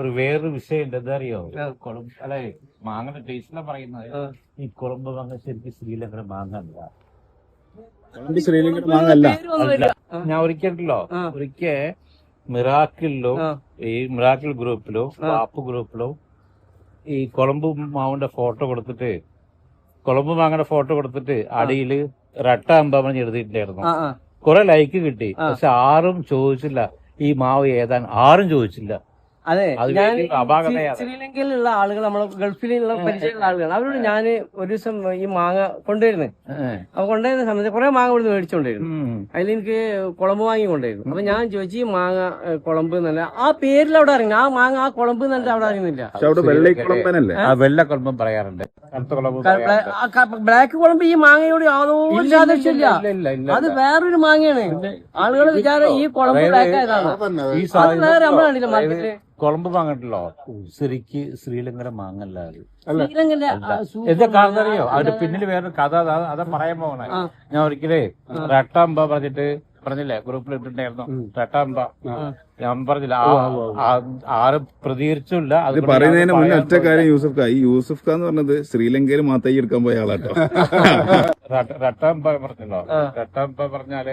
ഒരു വേറൊരു വിഷയം ഉണ്ട് എന്താ അറിയോ. കുളമ്പ് അല്ലെ മാങ്ങയുടെ ടേസ്റ്റിലാ പറയുന്നത്. ഈ കുളമ്പ് മാങ്ങ ശരിക്കും ശ്രീലങ്കയുടെ മാങ്ങ അല്ല. കുളമ്പ് ശ്രീലങ്കയുടെ മാങ്ങ അല്ല. ഞാൻ ഒരിക്കലോ. ഒരിക്കൽ മിറാക്കിളിലോ ഈ മിറാക്കിൾ ഗ്രൂപ്പിലോ ആപ്പ് ഗ്രൂപ്പിലോ ഈ കുളമ്പ് മാവിന്റെ ഫോട്ടോ കൊടുത്തിട്ട് കുളമ്പ് മാങ്ങയുടെ ഫോട്ടോ കൊടുത്തിട്ട് അടിയിൽ റട്ട അമ്പാമൻ എഴുതിയിട്ടുണ്ടായിരുന്നു. കുറെ ലൈക്ക് കിട്ടി. പക്ഷെ ആരും ചോദിച്ചില്ല. ഈ മാവ് ഏതാണ്? ആരും ചോദിച്ചില്ല. അതെ ഞാൻ ശ്രീലങ്കയിലുള്ള ആളുകൾ നമ്മളെ ഗൾഫിലുള്ള പരിചയമുള്ള ആളുകളാണ്. അവരോട് ഞാൻ ഒരു ദിവസം ഈ മാങ്ങ കൊണ്ടുവരുന്നത്. അപ്പൊ കൊണ്ടുവരുന്ന സമയത്ത് കുറെ മാങ്ങ ഇവിടുന്ന് മേടിച്ചോണ്ടിരുന്നു. ഉം. അതിൽ എനിക്ക് കുളമ്പ് വാങ്ങി കൊണ്ടുവരുന്നു. അപ്പൊ ഞാൻ ചോദിച്ചു ഈ മാങ്ങ കുളമ്പ് എന്നല്ല ആ പേരിൽ അവിടെ അറിയുന്നു ആ മാങ്ങ ആ കുളമ്പ് നല്ല അവിടെ അറിയുന്നില്ല. വെള്ളി കുളമ്പം പറയാറുണ്ട്. ബ്ലാക്ക് കുളമ്പ് ഈ മാങ്ങയോട് യാതൊരു ഇല്ല, ഇല്ല, ഇല്ല, ഇല്ല, അത് വേറൊരു മാങ്ങയാണ്. ആളുകൾ വിചാരം ഈ കുളമ്പ് ബ്ലാക്ക് ആയതാണ് ഈ അത് സാധനം വേറെ നമ്മളാണില്ല മാർക്കറ്റിൽ കുളമ്പ് വാങ്ങണ്ടല്ലോ ശരിക്ക് ശ്രീലങ്കയുടെ മാങ്ങല്ല എന്താ കാരണം അറിയോ? അതിന്റെ പിന്നിൽ വേറെ കഥ അതാ അതാ പറയാൻ പോകണേ ഞാൻ ഒരിക്കലേ റട്ടാമ്പ പറഞ്ഞിട്ട് പറഞ്ഞില്ലേ? ഗ്രൂപ്പിൽ ഇട്ടിട്ടുണ്ടായിരുന്നു. റട്ടാമ്പ ഞാൻ പറഞ്ഞില്ല? ആരും പ്രതികരിച്ചില്ല. അത് പറയുന്നതിന് മുന്നേ ഒറ്റ കാര്യം യൂസഫ് ഖാ ഈ യൂസഫ് ഖാന്ന് എന്ന് പറഞ്ഞത് ശ്രീലങ്കയിൽ മാത്രം എടുക്കാൻ പോയ ആളാട്ടോ. റട്ട- റട്ടാമ്പ പറഞ്ഞല്ലോ. റട്ടാമ്പ പറഞ്ഞാൽ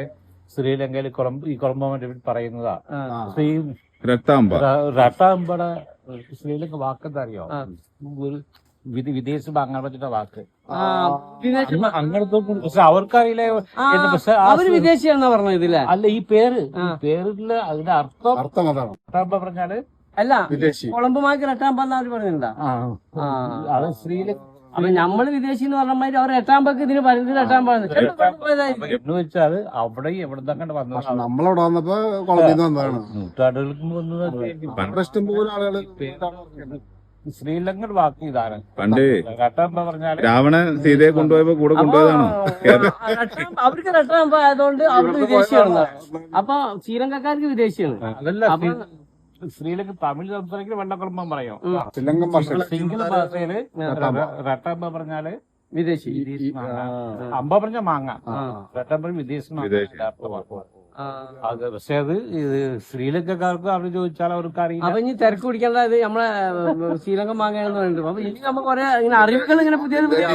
ശ്രീലങ്കയിൽ കുളമ്പ് ഈ കുളമ്പ പറയുന്നതാ. ആ. രട്ടാമ്പ ര- റട്ടാമ്പടെ ശ്രീലങ്ക വാക്കെന്താ അറിയോ ഒരു വിദേ- വിദേശ അങ്ങനെ പറ്റുന്ന വാക്ക്. ആ, വിദേശ അങ്ങ- അങ്ങനത്തെ ഒന്നും- പക്ഷെ അവർക്കറിയില്ല പക്ഷെ അവർ വിദേശിയാണെന്നാ പറഞ്ഞത് അല്ല ഈ പേര് പേരിൽ അതിന്റെ അർത്ഥം അർത്ഥം അതാണ്. പറഞ്ഞാൽ അല്ല വിദേശി. കുളമ്പ് എന്നാ അവർ പറഞ്ഞിട്ടുണ്ടാ? ആ, ആ. അത് ശ്രീലങ്ക അപ്പൊ നമ്മൾ വിദേശി എന്ന് പറഞ്ഞ മാതിരി അവർ എട്ടാമ്പക്ക് ഇതിന് പരിധി എട്ടാം പാടുന്നു എന്ന് വെച്ചാൽ അവിടെ എവിടെ കണ്ട് പക്ഷെ വന്നത് നമ്മളവിടെ വന്നപ്പോ കൊളംബിന്ന് വന്നതാണ്. നൂറ്റാണ്ടുകൾക്ക് പണ്ട് ഇഷ്ടം പോലെ ആളുകൾ ശ്രീലങ്കൻ വാക്ക് ഇതാണ്. പണ്ട് രാവണൻ സീതയെ കൊണ്ടുപോയപ്പോ കൂടെ കൊണ്ടുപോയതാണോ. അവർക്ക് രട്ടാമ്പ ആയതുകൊണ്ട് അവർക്ക് വിദേശിയാണ് അപ്പൊ ശ്രീലങ്കക്കാർക്ക് വിദേശിയാണ്. അതല്ല ശ്രീലങ്ക തമിഴ് സംസാരിക്കുന്ന വെള്ളക്കുളമ്പം പറയോ. ശ്രീലങ്കൻ ഭാഷ. സിംഗിൾ ഭാഷയിൽ റട്ടമ്പ പറഞ്ഞാൽ വിദേശി. അമ്പ പറഞ്ഞ മാങ്ങ. റട്ടമ്പ വിദേശി വിദേശ. അത് പക്ഷെ അത് ഇത് ശ്രീലങ്കക്കാർക്ക് അവർ ചോദിച്ചാൽ അവർക്ക് അറിയില്ല അപ്പൊ ഇനി തിരക്ക് പിടിക്കേണ്ട ഇത് നമ്മളെ ശ്രീലങ്ക ശ്രീലങ്കൻ മാങ്ങയാണെന്ന് പറഞ്ഞിട്ട് അപ്പൊ ഇനി നമുക്ക് കുറെ ഇങ്ങനെ അറിവുകൾ ഇങ്ങനെ പുതിയ പുതിയ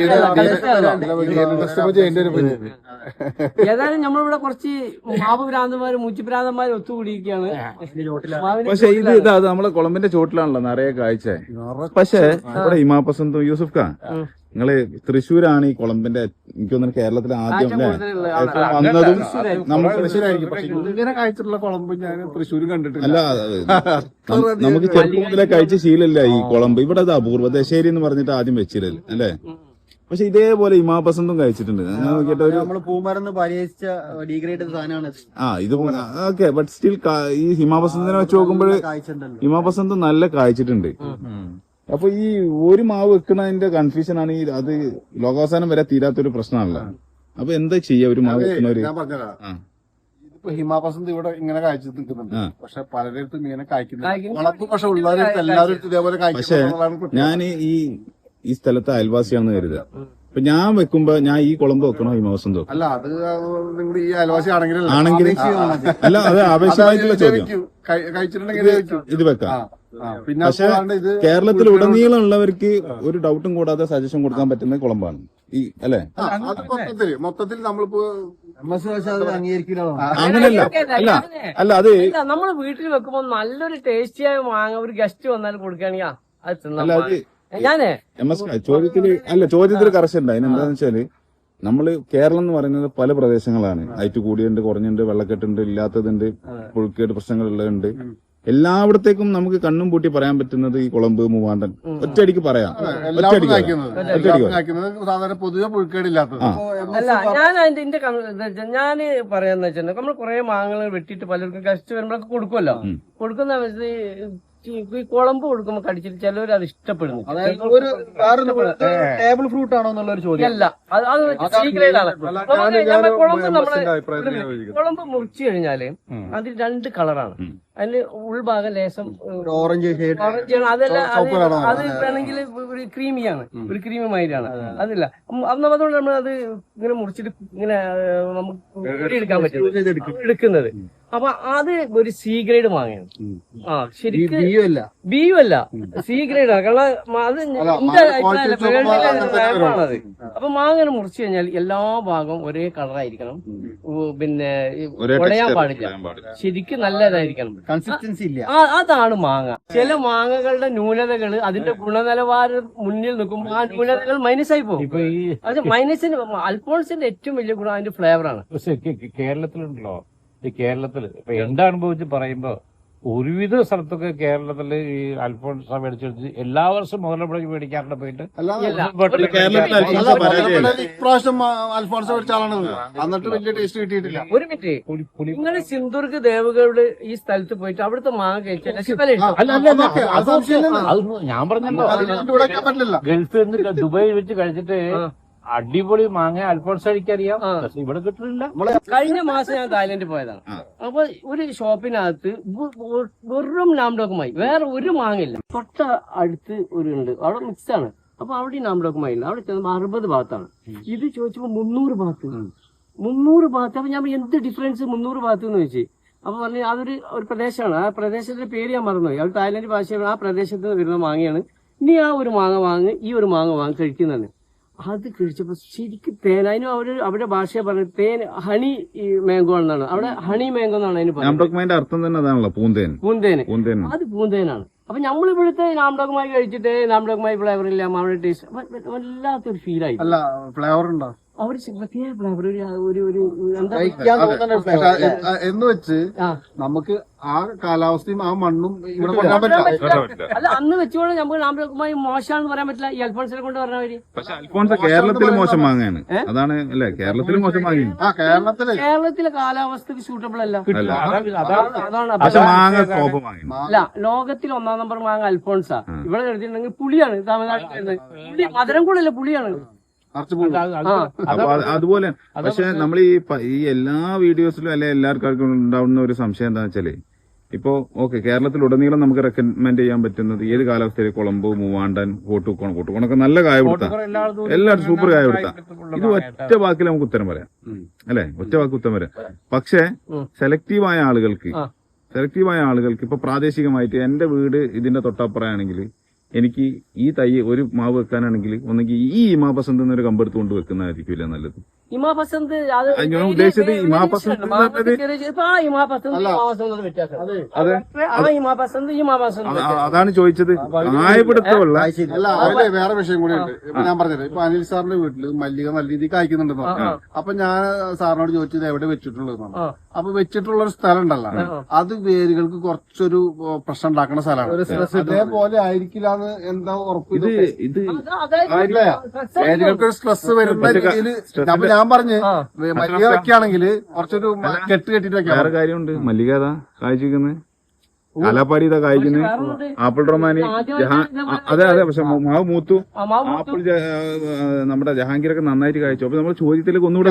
ചെയ്യേണ്ട ഒരു പരി- ഏതായാലും നമ്മളിവിടെ കുറച്ച് മാവ് ഭ്രാന്തന്മാരും മുച്ചിഭ്രാന്തന്മാരും ഒത്തുകൂടിയിരിക്കുകയാണ് പക്ഷെ ഇത് ഇതാ നമ്മളെ കൊളമ്പിന്റെ ചോട്ടിലാണല്ലോ നിറയെ കാഴ്ച. പക്ഷേ ഇവിടെ ഹിമാപസന്തും യൂസുഫ് ഖാൻ നിങ്ങൾ തൃശ്ശൂരാണ് ഈ കൊളമ്പിന്റെ എനിക്ക് തോന്നുന്നു കേരളത്തിലെ ആദ്യം. വന്നതും നമ്മൾ നമുക്ക് തൃശ്ശൂരായിരിക്കും. പക്ഷെ ഇങ്ങനെ ഞാൻ തൃശ്ശൂരും കണ്ടിട്ടില്ല. അല്ല നമുക്ക് ചെറുപ്പം മുതലേ കഴിച്ച ശീലമില്ല ഈ കുളമ്പ് ഇവിടെ അത് അപൂർവദശേരി എന്ന് പറഞ്ഞിട്ട് ആദ്യം വെച്ചിരല്ലേ അല്ലേ? പക്ഷെ ഇതേപോലെ ഇമാപസന്തും കഴിച്ചിട്ടുണ്ട്. ആ ഇത് ഓക്കെ ബട്ട് സ്റ്റിൽ ഈ ഹിമാപസന്തിനെ വെച്ച് നോക്കുമ്പോൾ ഹിമാബസന്തും ഹിമാപസന്ത് നല്ല കായ്ച്ചിട്ടുണ്ട് അപ്പൊ ഈ ഒരു മാവ് വെക്കുന്നതിന്റെ കൺഫ്യൂഷൻ ആണ് ഈ അത് ലോകാവസാനം വരെ തീരാത്തൊരു പ്രശ്നമാണല്ലോ അപ്പൊ എന്താ ചെയ്യാ ഒരു മാവ് വെക്കുന്നവര്? ഞാൻ പറഞ്ഞതാ. ഇതിപ്പോ ഹിമാപസന്ത് ഇവിടെ ഇങ്ങനെ കാഴ്ച നിൽക്കുന്നുണ്ട്. പക്ഷെ പലരിടത്തും ഇങ്ങനെ കായ്ക്കുന്നു. പക്ഷെ ഉള്ളവരടുത്ത് എല്ലാവരും ഇതേപോലെ കായ്ക്കും ഞാൻ ഈ ഈ സ്ഥലത്തെ അയൽവാസിയാണെന്ന് കരുതുക. അപ്പൊ ഞാൻ വെക്കുമ്പോ ഞാൻ ഈ കുളമ്പ് വെക്കണോ ഈ മാസം വെക്കണോ? അല്ല അത് നിങ്ങൾ ഈ അയൽവാസി ആണെങ്കിലും ആണെങ്കിൽ അല്ല അത് ആവശ്യമായിട്ടുള്ള ചോദ്യം. ഇത് വെക്കും. പിന്നെ പക്ഷേ കേരളത്തിൽ ഉടനീളമുള്ളവർക്ക് ഒരു ഡൗട്ടും കൂടാതെ സജഷൻ കൊടുക്കാൻ പറ്റുന്ന കുളമ്പാണ്. ഈ അല്ലെ? മൊത്തത്തിൽ നമ്മളിപ്പോ അങ്ങനെയല്ല. അല്ല അല്ല അത് നമ്മൾ നമ്മൾ വീട്ടിൽ വെക്കുമ്പോ നല്ലൊരു ടേസ്റ്റിയായ മാങ്ങ ഒരു ഗസ്റ്റ് വന്നാൽ കൊടുക്കുകയാണെങ്കിൽ അത് അല്ല അത് ഞാനേ. എം എസ് ചോദ്യത്തിൽ അല്ല ചോദ്യത്തിൽ കറശുണ്ട് ഉണ്ട് അതിനെന്താന്ന് വെച്ചാൽ നമ്മൾ കേരളം എന്ന് പറയുന്നത് പല പ്രദേശങ്ങളാണ്. ഐറ്റ് കൂടിയുണ്ട് കുറഞ്ഞുണ്ട് വെള്ളക്കെട്ടുണ്ട് ഇല്ലാത്തതുണ്ട് പുഴുക്കേട് പ്രശ്നങ്ങളുള്ളതുണ്ട്. എല്ലായിടത്തേക്കും നമുക്ക് കണ്ണും പൂട്ടി പറയാൻ പറ്റുന്നത് ഈ കുളമ്പ് മൂവാണ്ടൻ ഒറ്റയടിക്ക് പറയാം. ഒറ്റയടിക്ക് സാധാരണ പൊതുവെ പുഴുക്കേടില്ലാത്തത്. ആ. അല്ല ഞാൻ അതിന്റെ എന്റെ ഞാൻ പറയാന്ന് വെച്ചിട്ടുണ്ടെങ്കിൽ നമ്മൾ കുറെ മാങ്ങകൾ വെട്ടിയിട്ട് പലർക്കും കഷ്ടിച്ച് വരുമ്പോഴൊക്കെ കൊടുക്കുമല്ലോ. കൊടുക്കുന്ന കുളമ്പ് കൊടുക്കുമ്പോ കടിച്ചിട്ട് ചിലവർ അത് ഇഷ്ടപ്പെടുന്നു അതായത് ഒരു ടേബിൾ ഫ്രൂട്ട് ആണോ എന്നുള്ള ഒരു ചോദ്യം. അല്ല അത് അത് നമ്മളെ കുളമ്പ് നമ്മൾ കുളമ്പ് മുറിച്ചു കഴിഞ്ഞാൽ അതിൽ രണ്ട് കളറാണ്. അതിന് ഉൾഭാഗം ലേശം ഒരു ഓറഞ്ച് ഓറഞ്ച് ആണ്. അതല്ല അത് വേണമെങ്കിൽ ഒരു ക്രീമിയാണ്. ഒരു ക്രീമി മാതിരിയാണ് അതില്ല. അതുകൊണ്ട് നമ്മൾ അത് ഇങ്ങനെ മുറിച്ചിട്ട് ഇങ്ങനെ നമുക്ക് എടുക്കാൻ പറ്റും എടുക്കുന്നത്. അപ്പൊ അത് ഒരു സി ഗ്രേഡ് മാങ്ങയാണ് ആ ശരിക്കും ബി ബിയും അല്ല. സി ഗ്രേഡ് ആണ് കാരണം അത് മാങ്ങ വേൾഡിലെ. അപ്പൊ മാങ്ങനെ മുറിച്ചു കഴിഞ്ഞാൽ എല്ലാ ഭാഗവും ഒരേ കളറായിരിക്കണം പിന്നെ ഉടയാൻ പാടില്ല. ശരിക്കും നല്ലതായിരിക്കണം. കൺസിസ്റ്റൻസി ഇല്ല. ആ അതാണ് മാങ്ങ. ചില മാങ്ങകളുടെ ന്യൂനതകൾ അതിന്റെ ഗുണനിലവാരം മുന്നിൽ നിൽക്കുമ്പോൾ ആ ന്യൂനതകൾ മൈനസ് ആയി പോകും. ഇപ്പൊ ഈ അത് മൈനസിന് അൽഫോൺസിന്റെ ഏറ്റവും വലിയ ഗുണം അതിന്റെ ഫ്ലേവറാണ് കേരളത്തിലുണ്ടല്ലോ. കേരളത്തിൽ ഇപ്പൊ എന്റെ അനുഭവിച്ച് വെച്ച് പറയുമ്പോ ഒരുവിധ സ്ഥലത്തൊക്കെ കേരളത്തിൽ ഈ അൽഫോൺസ മേടിച്ചെടുത്ത് എല്ലാ വർഷവും മുതലപ്പുഴയ്ക്ക് മേടിക്കാറുണ്ട് പോയിട്ട്. ഇപ്രാവശ്യം ആ, അൽഫോൺസ് മേടിച്ച ആളാണ് എന്നിട്ട് വലിയ ടേസ്റ്റ് കിട്ടിയിട്ടില്ല. ഒരു മിനിറ്റ്. പുളി പുളി. നിങ്ങൾ സിന്ധുർഗ് ദേവകളുടെ ഈ സ്ഥലത്ത് പോയിട്ട് അവിടുത്തെ മാങ്ങ കഴിച്ചാൽ. അത് ഞാൻ പറഞ്ഞല്ലോ. ഗൾഫിൽ നിന്ന് ദുബായിൽ വെച്ച് കഴിച്ചിട്ട്. അടിപൊളി മാങ്ങ. അൽഫോൺസ് കഴിക്കറിയാം ആ. പക്ഷെ ഇവിടെ കിട്ടുന്നില്ല കഴിഞ്ഞ മാസം ഞാൻ തായ്ലൻഡിൽ പോയതാണ്. അപ്പൊ ഒരു ഷോപ്പിനകത്ത് വെറും നാംഡോക്കുമായി. വേറെ ഒരു മാങ്ങയില്ല. തൊട്ട അടുത്ത് ഒരു ഉണ്ട് അവിടെ മിക്സ് ആണ് അപ്പൊ അവിടെ നാംഡോക്കുമായി ഇല്ല അവിടെ ചെന്നപ്പോ അറുപത് ഭാഗത്താണ്. ഇത് ചോദിച്ചപ്പോ മുന്നൂറ് ഭാഗത്ത്. മുന്നൂറ് ഭാഗത്ത്. അപ്പൊ ഞാൻ എന്ത് ഡിഫറൻസ് മുന്നൂറ് ഭാഗത്ത് എന്ന് ചോദിച്ചു. അപ്പൊ പറഞ്ഞു അതൊരു ഒരു പ്രദേശമാണ്. ആ പ്രദേശത്തിന്റെ പേര് ഞാൻ മറന്നുപോയി. അത് തായ്ലൻഡ് ഭാഷയാണ്. ആ പ്രദേശത്ത് നിന്ന് വരുന്ന മാങ്ങയാണ്. ഇനി ആ ഒരു മാങ്ങ വാങ്ങ് ഈ ഒരു മാങ്ങ വാങ്ങി കഴിക്കുന്നതാണ് അത് കഴിച്ചപ്പോ ശരിക്കും തേൻ അതിന് അവർ അവരുടെ ഭാഷ പറഞ്ഞത് തേൻ ഹണി മാംഗോ എന്നാണ് അവിടെ ഹണി മാംഗോ എന്നാണ് അതിന് പറയുന്നത്. അർത്ഥം തന്നെ അതാണല്ലോ പൂന്തേൻ. പൂന്തേൻ പൂന്തേൻ അത് പൂന്തേനാണ്. അപ്പൊ നമ്മൾ ഇവിടുത്തെ നാംഡോകമായി കഴിച്ചിട്ട് നാംഡോകമായി ഫ്ലേവർ ഇല്ല മാവിടെ ടേസ്റ്റ്. വല്ലാത്തൊരു ഫീലായി അല്ല ഫ്ലേവർ ഉണ്ടോ? പ്രത്യേക ഫ്ലേവർ ഒരു ഒരു എന്ന് വെച്ച് നമുക്ക് ആ കാലാവസ്ഥയും ആ മണ്ണും ഇവിടെ കൊണ്ടുവരാൻ പറ്റില്ല. അല്ല അന്ന് വെച്ചുകൊണ്ട് നമുക്ക് നാംഡോകമായി മോശമാണെന്ന് പറയാൻ പറ്റില്ല. ഈ അൽഫോൺസിനെ കൊണ്ട് പറഞ്ഞവര് പക്ഷെ അൽഫോൺസ് കേരളത്തിൽ മോശം വാങ്ങാണ് അതാണ് അല്ലെ കേരളത്തിൽ മോശം വാങ്ങി ആ കേരളത്തിൽ കേരളത്തിലെ കാലാവസ്ഥക്ക് സൂട്ടബിൾ അല്ല. അതാണ് അല്ല ലോകത്തിൽ ഒന്നാം നമ്പർ മാങ്ങ അൽഫോൺസാ. ഇവിടെ എടുത്തിട്ടുണ്ടെങ്കിൽ പുളിയാണ് തമിഴ്നാട്ടിൽ പുളി മധുരം കൂടല്ല പുളിയാണ്. അതുപോലെ. പക്ഷെ നമ്മൾ ഈ ഈ എല്ലാ വീഡിയോസിലും അല്ലെ എല്ലാവർക്കും ഉണ്ടാവുന്ന ഒരു സംശയം എന്താണെന്ന് വെച്ചാൽ ഇപ്പോ ഓക്കെ കേരളത്തിൽ ഉടനീളം നമുക്ക് റെക്കമെൻഡ് ചെയ്യാൻ പറ്റുന്നത് ഏത് കാലാവസ്ഥയിൽ കൊളംബോ മൂവാണ്ടൻ കോട്ടുക്കോണം കോട്ടുക്കോണൊക്കെ നല്ല കായ കൊടുത്താ. എല്ലാവരും സൂപ്പർ കായ കൊടുത്താ. ഇത് ഒറ്റ വാക്കിൽ നമുക്ക് ഉത്തരം പറയാം. അല്ലെ? ഒറ്റ വാക്ക് ഉത്തരം പറയാം. പക്ഷെ സെലക്റ്റീവായ ആളുകൾക്ക് സെലക്റ്റീവായ ആളുകൾക്ക് ഇപ്പൊ പ്രാദേശികമായിട്ട് എന്റെ വീട് ഇതിന്റെ തൊട്ടപ്പുറമാണെങ്കിൽ എനിക്ക് ഈ തൈ ഒരു മാവ് വെക്കാനാണെങ്കിൽ ഒന്നെങ്കിൽ ഈ ഇമാ ബസന്ത് എന്നൊരു കമ്പെടുത്ത് കൊണ്ട് വെക്കുന്നതായിരിക്കില്ല നല്ലത്. ഇമാ പസന്ത് അത് ആ, ഞാൻ ഉദ്ദേശിച്ചത് ഇമാ പസന്ത് ആ ഇമാ പസന്ത് ഇമാ പസന്ത് വ്യത്യാസം ആ ഇമാ പസന്ത് ഇമാ പസന്ത് അതാണ് ചോദിച്ചത്. ആയപിടുത്തമുള്ള. അല്ല വേറെ വിഷയം കൂടി ഉണ്ട്. ഇപ്പൊ ഞാൻ പറഞ്ഞത് ഇപ്പൊ അനിൽ സാറിന്റെ വീട്ടിൽ മല്ലിക നല്ല രീതിക്ക് കായ്ക്കുന്നുണ്ടെന്ന് പറഞ്ഞു. അപ്പൊ ഞാൻ സാറിനോട് ചോദിച്ചത് എവിടെ വെച്ചിട്ടുള്ളതെന്നാണ്. അപ്പൊ വെച്ചിട്ടുള്ള ഒരു സ്ഥലം ഉണ്ടല്ലോ. അത് വേരുകൾക്ക് കുറച്ചൊരു പ്രശ്നം ഉണ്ടാക്കുന്ന സ്ഥലമാണ്. അതേപോലെ ആയിരിക്കില്ല എന്ന് എന്താ ഉറപ്പ് ഇത്. വേരുകൾക്ക് സ്ട്രെസ് വരുന്ന രീതിയിൽ ഞാൻ പറഞ്ഞ്. മല്ലിക വെക്കാണെങ്കിൽ കുറച്ചൊരു കെട്ട് കെട്ടിട്ട് വെക്കാം വേറെ കാര്യമുണ്ട്. മല്ലിക ഏതാ കാഴ്ചിക്കുന്നത് കാലാപ്പാടി ഇതാ കായ്ക്കുന്നത്. ആപ്പിൾ റൊമാനി അതെ അതെ പക്ഷെ മാവ് മൂത്തു. ആപ്പിൾ നമ്മുടെ ജഹാംഗീറൊക്കെ നന്നായിട്ട് കായ്ച്ചു. അപ്പൊ നമ്മൾ ചോദ്യത്തിലേക്ക് ഒന്നുകൂടെ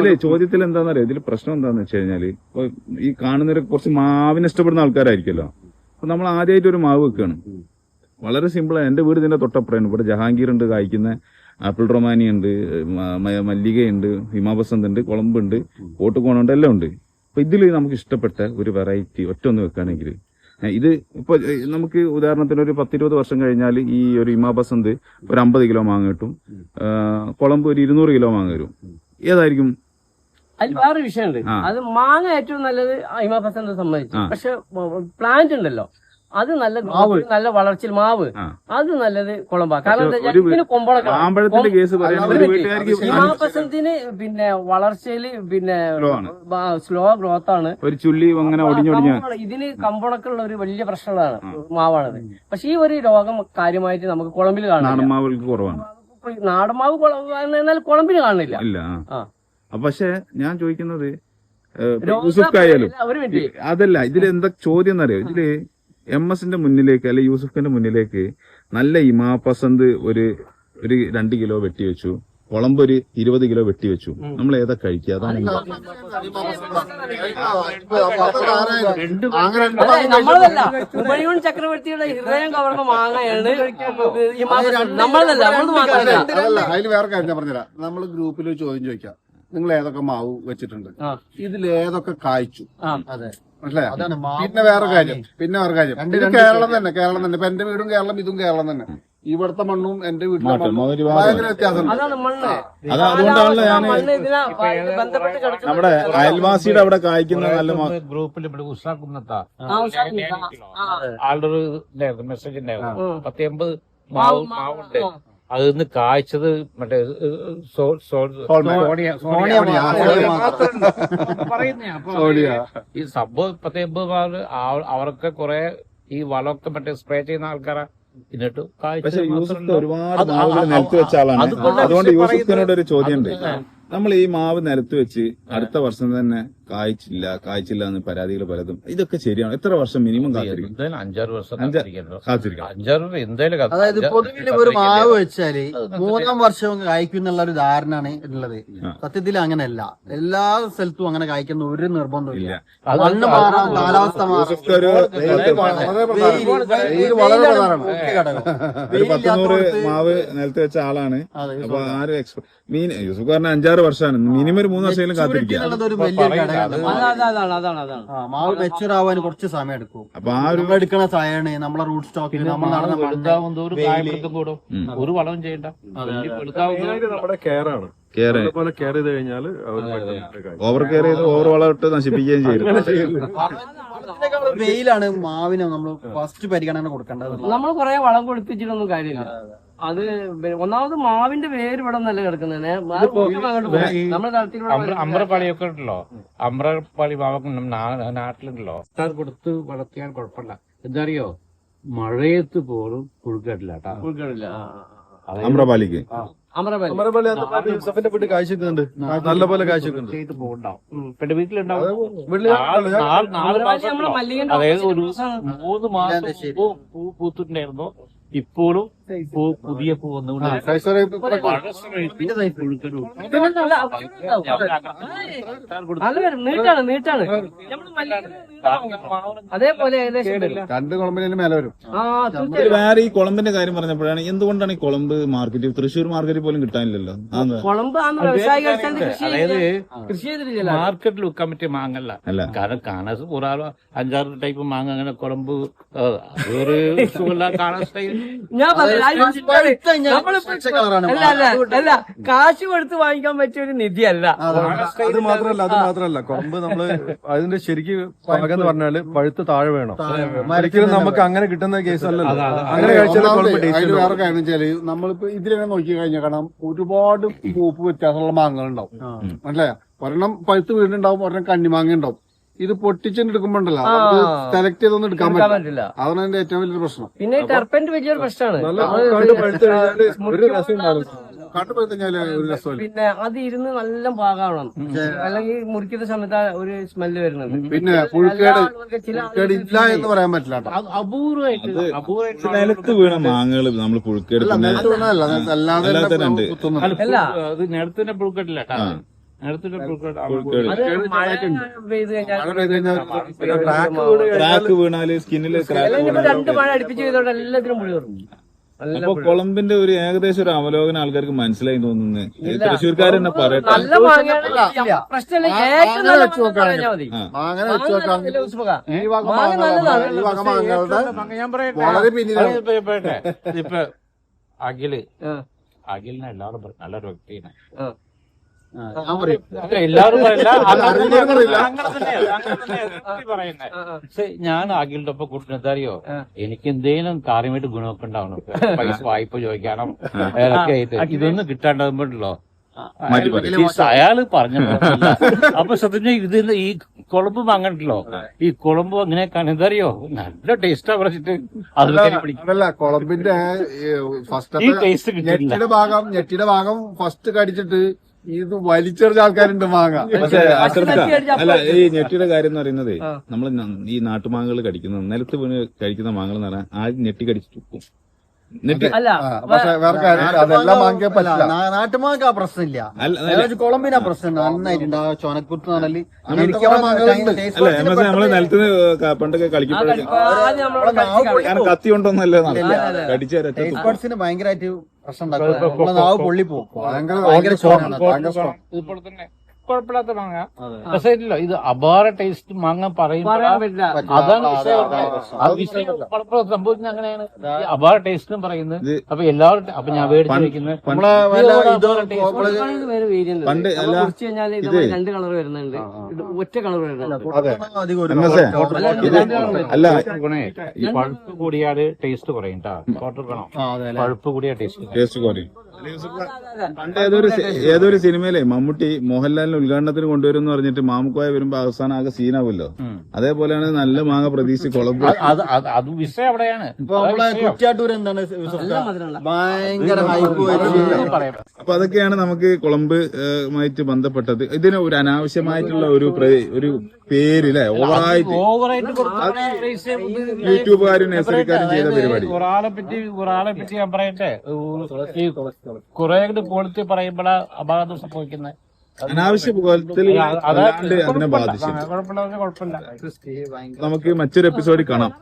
ഇല്ലേ ചോദ്യത്തിൽ എന്താന്ന് അറിയാം എന്താണെന്നറിയോ ഇതിൽ പ്രശ്നം എന്താന്ന് വെച്ച് കഴിഞ്ഞാൽ ഇപ്പൊ ഈ കാണുന്നവര് കുറച്ച് മാവിനെ ഇഷ്ടപ്പെടുന്ന ആൾക്കാരായിരിക്കുമല്ലോ. അപ്പൊ നമ്മൾ ആദ്യമായിട്ട് ഒരു മാവ് വെക്കുകയാണ് വളരെ സിമ്പിളാണ് എന്റെ വീട് ഇതിന്റെ തൊട്ടപ്പുറയാണ് ഇവിടെ ജഹാംഗീർ ഉണ്ട് കായ്ക്കുന്ന. ആപ്പിൾ റൊമാനി ഉണ്ട് മല്ലികയുണ്ട് ഹിമാബസന്ത് ഉണ്ട് കുളമ്പുണ്ട് ഓട്ടുകോണുണ്ട് എല്ലാം ഉണ്ട് അപ്പൊ ഇതിൽ നമുക്ക് ഇഷ്ടപ്പെട്ട ഒരു വെറൈറ്റി ഒറ്റ ഒന്ന് വെക്കുകയാണെങ്കിൽ ഇത് ഇപ്പൊ നമുക്ക് ഉദാഹരണത്തിന് ഒരു പത്തിരുപത് വർഷം കഴിഞ്ഞാൽ ഈ ഒരു ഹിമാബസന്ത് ഒരു അമ്പത് കിലോ മാങ്ങ കിട്ടും. കുളമ്പ് ഒരു ഇരുന്നൂറ് കിലോ മാങ്ങ വരും. ഏതായിരിക്കും? അതിൽ വേറെ വിഷയമുണ്ട്. അത് മാങ്ങ ഏറ്റവും നല്ലത് ഹിമാബസന്ത് സംബന്ധിച്ചു. പക്ഷെ പ്ലാന്റ് ഉണ്ടല്ലോ. അത് നല്ല നല്ല വളർച്ചയിൽ മാവ്. അത് നല്ലത് കുളമ്പ കാരണം ഇതിന് കൊമ്പളൊക്കെ. ഹിമാപസന്തിന് പിന്നെ വളർച്ചയിൽ പിന്നെ സ്ലോ ഗ്രോത്ത് ആണ്. ഒരു ചുള്ളി അങ്ങനെ ഇതിന് കമ്പളക്കുള്ള ഒരു വലിയ പ്രശ്നമാണ് മാവാണത്. പക്ഷെ ഈ ഒരു രോഗം കാര്യമായിട്ട് നമുക്ക് കുളമ്പിൽ കാണാം നാടമാവ് കുറവാണ്. നാടമാവ് കുള- എന്നാൽ കുളമ്പിന് കാണില്ല പക്ഷെ ഞാൻ ചോദിക്കുന്നത് അതല്ല ഇതിൽ എന്താ ചോദ്യം എന്നറിയോ? ഇതിൽ എം എസിന്റെ മുന്നിലേക്ക് അല്ലെ യൂസുഫിന്റെ മുന്നിലേക്ക് നല്ല ഇമാ പസന്ത് ഒരു ഒരു രണ്ട് കിലോ വെട്ടി വെച്ചു. കുളമ്പ് ഒരു ഇരുപത് കിലോ വെട്ടി വെച്ചു. നമ്മൾ ഏതാ കഴിക്കുക? അതാണ് നമ്മളതല്ല. ചക്രവർത്തിയുടെ ഹൃദയം കവർന്ന മാങ്ങയാണ് നമ്മളതല്ല അതിൽ വേറെ കാര്യം ഞാൻ പറഞ്ഞുതരാം. നമ്മൾ ഗ്രൂപ്പിൽ ചോദ്യം ചോദിക്കാം. നിങ്ങൾ ഏതൊക്കെ മാവ് വെച്ചിട്ടുണ്ട്? ആ. ഇതിൽ ഏതൊക്കെ കായ്ച്ചു? ആ. അതെ. മനസ്സിലായോ? പിന്നെ വേറെ കാര്യം പിന്നെ വേറെ കാര്യം. ഇത് കേരളം തന്നെ കേരളം തന്നെ. ഇപ്പൊ എന്റെ വീടും കേരളം ഇതും കേരളം തന്നെ. ഇവിടുത്തെ മണ്ണും എന്റെ വീട്ടിലെ മാറ്റം മണ്ണും ഭയങ്കര വ്യത്യാസമുണ്ട്. അതാണ് മണ്ണ്. അത് അതുകൊണ്ടാണല്ലോ ആ മണ്ണ് ബന്ധപ്പെട്ട് കിടക്കുന്നത് നമ്മുടെ അയൽവാസിയുടെ അവിടെ കായ്ക്കുന്ന നല്ല മാ- ഗ്രൂപ്പിൽ ഇവിടെ ഉസാക്കുന്നത്താ ആ. ആളുടെ ഒരു ഇതായിരുന്നു മെസ്സേജ് ഉണ്ടായിരുന്നു. പത്ത് എൺപത് മാവ് മാവ്, മാവുണ്ട്. ആ. അതിൽ നിന്ന് കായ്ച്ചത് മറ്റേ പറയുന്നേ. ഈ സംഭവം പത്ത് എൺപത് അവർക്ക് കുറെ ഈ വളമൊക്കെ മറ്റേ സ്പ്രേ ചെയ്യുന്ന ആൾക്കാരാ. എന്നിട്ട് നിലത്ത് വെച്ച ആളാണ്. അതുകൊണ്ട് യൂസഫിനോട് ഒരു ചോദ്യമുണ്ട്. പറയുന്നത് നമ്മൾ ഈ മാവ് നിലത്ത് വെച്ച് അടുത്ത വർഷം തന്നെ കായ്ച്ചില്ല കായ്ച്ചില്ല എന്ന് പരാതികൾ പലതും. ഇതൊക്കെ ശരിയാണ്. എത്ര വർഷം മിനിമം കാത്തിരിക്കും? എന്തായാലും അഞ്ചാറ് വർഷം അഞ്ച്- കാത്തിരിക്കണോ? കാത്തിരിക്കണം. അഞ്ചാറ് വർഷം എന്തായാലും അതായത് അഞ്ചാ- പൊതുവിൽ ഒരു മാവ് വെച്ചാൽ മൂന്നാം വർഷവും കായ്ക്കും എന്നുള്ള ഒരു ധാരണയാണ് ഉള്ളത്. സത്യത്തിൽ അങ്ങനെയല്ല. എല്ലാ സ്ഥലത്തും അങ്ങനെ കായ്ക്കുന്ന ഒരു നിർബന്ധമില്ല ഇല്ല. അത് മണ്ണ് മാറാം കാലാവസ്ഥ മാറാം ഒരു വെയിൽ വളരെ പ്രധാനമാണ്. വെയിൽ വളരെ വെയിലാണ് പ്രധാനമാണ്. മുഖ്യ ഘടകം. ഒരു പത്ത് നൂറ് വെയിലില്ലാത്തടത്ത് മാവ് നിലത്ത് വെച്ച ആളാണ്. അതെ, അപ്പൊ ആരും എക്സ്പെർട്ട് മീൻ യൂസഫ് പറഞ്ഞ അഞ്ചാറ് വർഷമാണ്. മിനിമം ഒരു മൂന്ന് വർഷമെങ്കിലും maturity കാത്തിരിക്കുക. എന്നുള്ളത് ഒരു മാവ് മെച്ചൂർ ആവാൻ കുറച്ച് സമയം എടുക്കും. അപ്പൊ ആ ഒരു നമ്മളെ റൂട്ട് സ്റ്റോക്ക് നമ്മൾ നടന്ന തോറും. കൂടും. ഒരു വളവും ചെയ്യണ്ട. നമ്മുടെ കെയർ ആണ്. കെയർ അതുപോലെ കെയർ ചെയ്ത് കഴിഞ്ഞാൽ ഓവർ കെയർ ചെയ്ത് ഓവർ വളമിട്ട് നശിപ്പിക്കുകയും ചെയ്യും. വെയിലാണ് മാവിനെ നമ്മൾ ഫസ്റ്റ് പരിഗണന കൊടുക്കേണ്ടത്. നമ്മൾ കുറെ വളം കൊടുപ്പിച്ചിട്ടൊന്നും കാര്യമില്ല. അത് ഒന്നാമത് മാവിന്റെ വേര് ഇവിടെ നല്ല കിടക്കുന്നതന്നെ നമ്മുടെ അമ്പ്രപ്പാളിയൊക്കെ ഉണ്ടല്ലോ. അമ്പ്രപ്പാളി മാവൊക്കെ നാട്ടിലുണ്ടല്ലോ. കൊടുത്ത് വളർത്തിയാൽ കുഴപ്പമില്ല. എന്താ അറിയോ മഴയത്ത് പോലും ആ, ആ. അമ്രപാലിക്ക് അമരപല്ലി. അമരപള്ളി യൂസഫിന്റെ വീട്ടിൽ കാഴ്ചക്കുന്നുണ്ട് നല്ല പോലെ കാഴ്ചക്കുന്നുണ്ട് ചെയ്ത് പോകണ്ടാവും. പിന്നെ വീട്ടിലുണ്ടാവും. നാല് നാല് നാല് അമരപല്ലി മാസം നമ്മുടെ ഉണ്ടല്ലോ. മല്ലികന്റെ അതായത് ഒരു ദിവസം മൂന്ന് മാസം ഇല്ലാതെ പൂ പൂ പൂത്തിട്ടുണ്ടായിരുന്നു. ഇപ്പോഴും പൂ പുതിയ പൂ വന്നുകൊണ്ട് നീട്ടാണ് നീട്ടാണ് അതേപോലെ. രണ്ട് കുളമ്പിനും മേലെ വരും. ആ വേറെ ഈ കുളമ്പിന്റെ കാര്യം പറഞ്ഞപ്പോഴാണ് എന്തുകൊണ്ടാണ് ഈ കുളമ്പ് മാർക്കറ്റ്? തൃശ്ശൂർ മാർക്കറ്റിൽ പോലും കിട്ടാനില്ലല്ലോ. കുളമ്പ് അതായത് മാർക്കറ്റിൽ വിൽക്കാൻ പറ്റിയ മാങ്ങല്ല. അല്ല. കാരണം കാണാൻ ഒരാളോ അഞ്ചാറ് ടൈപ്പ് മാങ്ങ അങ്ങനെ കുളമ്പ് സുഖമില്ല കാണാൻ സ്റ്റൈൽ ഞാൻ അല്ല കാശ് കൊടുത്ത് വാങ്ങിക്കാൻ പറ്റിയ ഒരു നിധിയല്ല. അത് മാത്രല്ല അത് മാത്രല്ല കൊമ്പ് നമ്മൾ അതിന്റെ ശരിക്ക് പാകം പറഞ്ഞാൽ പഴുത്ത് താഴെ വേണം. ഒരിക്കലും നമുക്ക് അങ്ങനെ കിട്ടുന്ന കേസ് അല്ലല്ലോ. അങ്ങനെ കഴിച്ചാൽ. വേറെ കാര്യം വെച്ചാൽ നമ്മളിപ്പോ ഇതിലെ നോക്കി കഴിഞ്ഞാൽ കാണാം ഒരുപാട് പൂപ്പ് വ്യത്യാസമുള്ള മാങ്ങകൾ ഉണ്ടാവും മനസ്സിലായ ഒരെണ്ണം പഴുത്ത് വീടുണ്ടാവും ഒരെണ്ണം കണ്ണിമാങ്ങ ഉണ്ടാവും. ഇത് പൊട്ടിച്ചെടുക്കുമ്പോണ്ടല്ലോ. സെലക്ട് ചെയ്തൊന്നും എടുക്കാൻ പറ്റില്ല. അതാണ് എന്റെ ഏറ്റവും വലിയൊരു പ്രശ്നം. പിന്നെ ടെർപ്പന്റ് വലിയൊരു പ്രശ്നമാണ്. പിന്നെ അത് ഇരുന്ന് നല്ല പാകാവണം. അല്ലെങ്കിൽ മുറിക്കുന്ന സമയത്ത് ഒരു സ്മെല്ല് വരുന്നുണ്ട്. പിന്നെ പുഴുക്കേട് ഇല്ല എന്ന് പറയാൻ പറ്റില്ല. അപൂർവമായിട്ട് അപൂർവമായിട്ട് നിലത്ത് വീണ മാങ്ങകൾ നമ്മൾ നേരത്തെ അല്ലാതെ അല്ല, അല്ല. അത് ആ. അത് മഴ പെയ്ത് കഴിഞ്ഞാൽ മഴ ക്രാക്ക് വീണാൽ സ്കിന്നിൽ ക്രാക്ക് അല്ലെങ്കിൽ ഇപ്പൊ രണ്ട് മഴ അടുപ്പിച്ച് ചെയ്തോണ്ട് എല്ലാത്തിനും പുളി വരും നല്ല അപ്പൊ കൊളംബിന്റെ ഒരു ഏകദേശം ഒരു അവലോകനം ആൾക്കാർക്ക് മനസ്സിലായി തോന്നുന്നു. തൃശ്ശൂർക്കാർ തന്നെ പറയട്ടെ. നല്ല മാങ്ങയാണ് പ്രശ്നമില്ല. ഏറ്റവും നല്ല വെച്ച് മാങ്ങ പറഞ്ഞാൽ മതി ആ. അങ്ങനെ വെച്ച് മാങ്ങ നോക്കാം നല്ല ഉസ്ബക. ഈ വക മാങ്ങ മാങ്ങ നല്ലതാണ്. ഈ വക മാങ്ങകളുടെ ഞാൻ പറയട്ടെ. വളരെ പിന്നിലാണ്. അത് ഇപ്പൊ പറയട്ടെ. ഇപ്പൊ അഖിൽ. ആ. അഖിലിനെ എല്ലാവരും പറയും നല്ലൊരു വ്യക്തിയാണ്. ആ. ഞാൻ പറയും. എല്ലാവരും. പക്ഷെ ഞാൻ അഖിലിന്റെ ഒപ്പം കൂട്ടുന്നത് അറിയോ എനിക്ക് എന്തെങ്കിലും കാര്യമായിട്ട് ഗുണമൊക്കെ ഉണ്ടാവണം. പൈസ വായ്പ ചോദിക്കണം അതൊക്കെ ആയിട്ട്. ഇതൊന്നും കിട്ടാണ്ടാകുമ്പോഴല്ലോ അയാൾ പറഞ്ഞ. അപ്പൊ സത്യം ഇത് ഈ കുളമ്പ് വാങ്ങണ്ടല്ലോ. ഈ കുളമ്പ് അങ്ങനെ കണിതറിയോ നല്ല ടേസ്റ്റാ പറഞ്ഞിട്ട് അതല്ല കുളമ്പിന്റെ ഫസ്റ്റ് ഞെട്ടിയുടെ ഭാഗം ഞെട്ടിയുടെ ഭാഗം ഫസ്റ്റ് കടിച്ചിട്ട് ഇത് വലിച്ചെറിഞ്ഞ ആൾക്കാരുണ്ട് മാങ്ങ പക്ഷേ അശ്രദ്ധ അല്ല ഈ ഞെട്ടിയുടെ കാര്യം എന്ന് പറയുന്നത്. നമ്മൾ ഈ നാട്ടുമാങ്ങകൾ കടിക്കുന്നത് നിലത്ത് വീണ് കഴിക്കുന്ന മാങ്ങകൾ എന്ന് പറഞ്ഞാൽ ആദ്യം ഞെട്ടി കടിച്ചു തുപ്പും അല്ല ആ, പ്രശ്നമില്ല കൊളംബിന് ആ പ്രശ്നം നന്നായിട്ടുണ്ട് ആ ചോനക്കുത്ത് എസ് നമ്മൾ നിലത്ത് പണ്ടൊക്കെ നമ്മൾ കത്തി കൊണ്ടൊന്നല്ലേ കടിച്ചു ഭയങ്കരമായിട്ട് പ്രശ്നം ഉണ്ടാക്കും. നാവ് പൊള്ളി പോകും ഭയങ്കര ഭയങ്കര ഇതുപോലെ തന്നെ കുഴപ്പമില്ലാത്ത മാങ്ങ. രസമില്ലല്ലോ ഇത് അപാര ടേസ്റ്റ് മാങ്ങ പറയുമ്പോൾ അതാണ് പലപ്പോഴും സംഭവിക്കുന്നത് അങ്ങനെയാണ്. അപാര ടേസ്റ്റ് പറയുന്നത്. അപ്പൊ എല്ലാവരും അപ്പൊ ഞാൻ മേടിച്ചു വെക്കുന്നത് രണ്ട് കളർ വരുന്നുണ്ട്. ഇത് ഒറ്റ കളർ വരുന്നുണ്ട്. കൂടിയാൽ ടേസ്റ്റ് കുറയും കേട്ടോ പഴുപ്പ് കൂടിയ ടേസ്റ്റ് ടേസ്റ്റ് കുറയും. പണ്ട് ഏതൊരു ഏതൊരു സിനിമയിലെ മമ്മൂട്ടി മോഹൻലാലിന് ഉദ്ഘാടനത്തിന് കൊണ്ടുവരും എന്ന് പറഞ്ഞിട്ട് മാമുക്കോയ വരുമ്പോ അവസാനം ആകെ സീനാവുമല്ലോ അതേപോലെയാണ് നല്ല മാങ്ങ പ്രതീക്ഷ കുളമ്പ്. അത് വിഷയം അവിടെയാണ്. അപ്പൊ അതൊക്കെയാണ് നമുക്ക് കൊളംബ് ആയിട്ട് മായിട്ട് ബന്ധപ്പെട്ടത്. ഇതിന് ഒരു അനാവശ്യമായിട്ടുള്ള ഒരു ഒരു പേര് അല്ലെ ഓവറായിട്ട് യൂട്യൂബുകാരും നഴ്സറിക്കാരും ചെയ്ത പരിപാടി. ഒരാളെ പറ്റി ഒരാളെ പറ്റി ഞാൻ പറയട്ടെ. കുറെ ക്വാളിറ്റി പറയുമ്പോഴാ അപകടം സംഭവിക്കുന്നത് അനാവശ്യ കുഴപ്പമില്ല നമുക്ക് മറ്റൊരു എപ്പിസോഡിൽ കാണാം